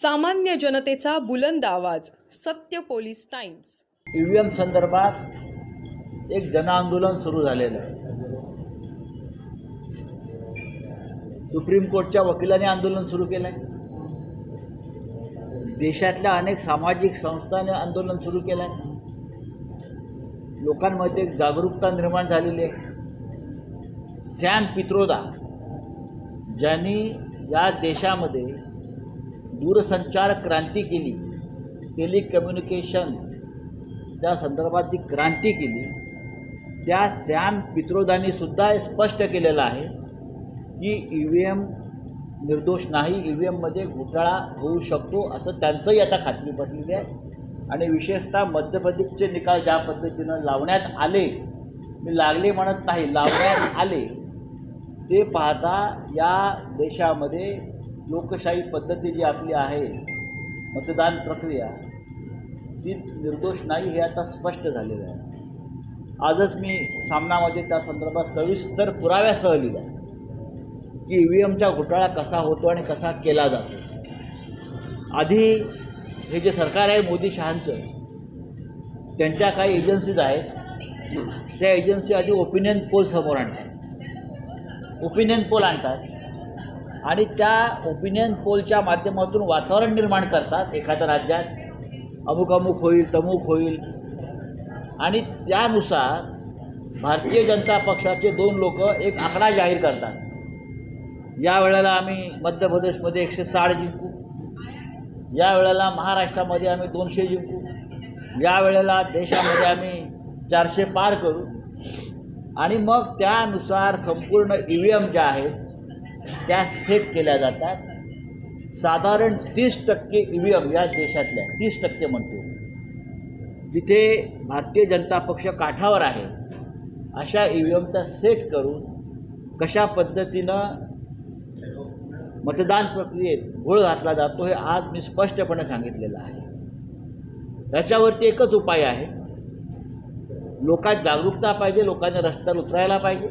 सामान्य जनतेचा बुलंद आवाज Satya police times. E V M संदर्भात एक जनआंदोलन सुरू झालेलं आहे. सुप्रीम कोर्टच्या वकिलाने आंदोलन सुरू केलं आहे देशातल्या अनेक सामाजिक संस्थांनी आंदोलन सुरू केलं आहे लोकांमध्ये एक जागरूकता निर्माण झालेली आहे. सॅम पित्रोदा ज्यांनी या देशामध्ये दूरसंचार क्रांती केली. टेलिकम्युनिकेशन त्या संदर्भात जी क्रांती केली त्या सॅम पित्रोदानीसुद्धा स्पष्ट केलेलं आहे की ई व्ही एम निर्दोष नाही ई व्ही एममध्ये घोटाळा होऊ शकतो असं त्यांचंही आता खात्री पटलेली आहे. आणि विशेषतः मध्य प्रदेशचे निकाल ज्या पद्धतीनं लावण्यात आले मी लागले म्हणत नाही लावण्यात आले ते पाहता या देशामध्ये लोकशाही पद्धती जी आपली आहे मतदान प्रक्रिया ती निर्दोष नाही हे आता स्पष्ट झालेलं आहे. आजच मी सामनामध्ये त्या संदर्भात सविस्तर पुराव्यासह लिहिला की ई व्ही एमचा घोटाळा कसा होतो आणि कसा केला जातो. आधी हे जे सरकार आहे मोदी शहांचं त्यांच्या काही एजन्सीज आहेत. त्या एजन्सी आधी ओपिनियन पोल समोर आणतात. ओपिनियन पोल आणतात. आणि त्या ओपिनियन पोलच्या माध्यमातून वातावरण निर्माण करतात एखाद्या राज्यात. अमुक अमुक होईल तमुक होईल. आणि त्यानुसार भारतीय जनता पक्षाचे दोन लोक एक आकडा जाहीर करतात. या वेळेला आम्ही मध्य प्रदेशमध्ये एकशे साठ जिंकू. या वेळेला महाराष्ट्रामध्ये आम्ही दोनशे जिंकू. या वेळेला देशामध्ये आम्ही चारशे पार करू. आणि मग त्यानुसार संपूर्ण ई व्ही एम ज्या आहेत त्या सेट केल्या जातात. साधारण तीस टक्के ई व्ही एम या देशातल्या तीस टक्के म्हणतो. जिथे भारतीय जनता पक्ष काठावर आहे अशा ई व्ही एमचा सेट करून कशा पद्धतीनं मतदान प्रक्रियेत घोळ घातला जातो हे आज मी स्पष्टपणे सांगितलेलं आहे. याच्यावरती एकच उपाय आहे. लोकात जागरूकता पाहिजे लोकांनी रस्त्यावर उतरायला पाहिजे.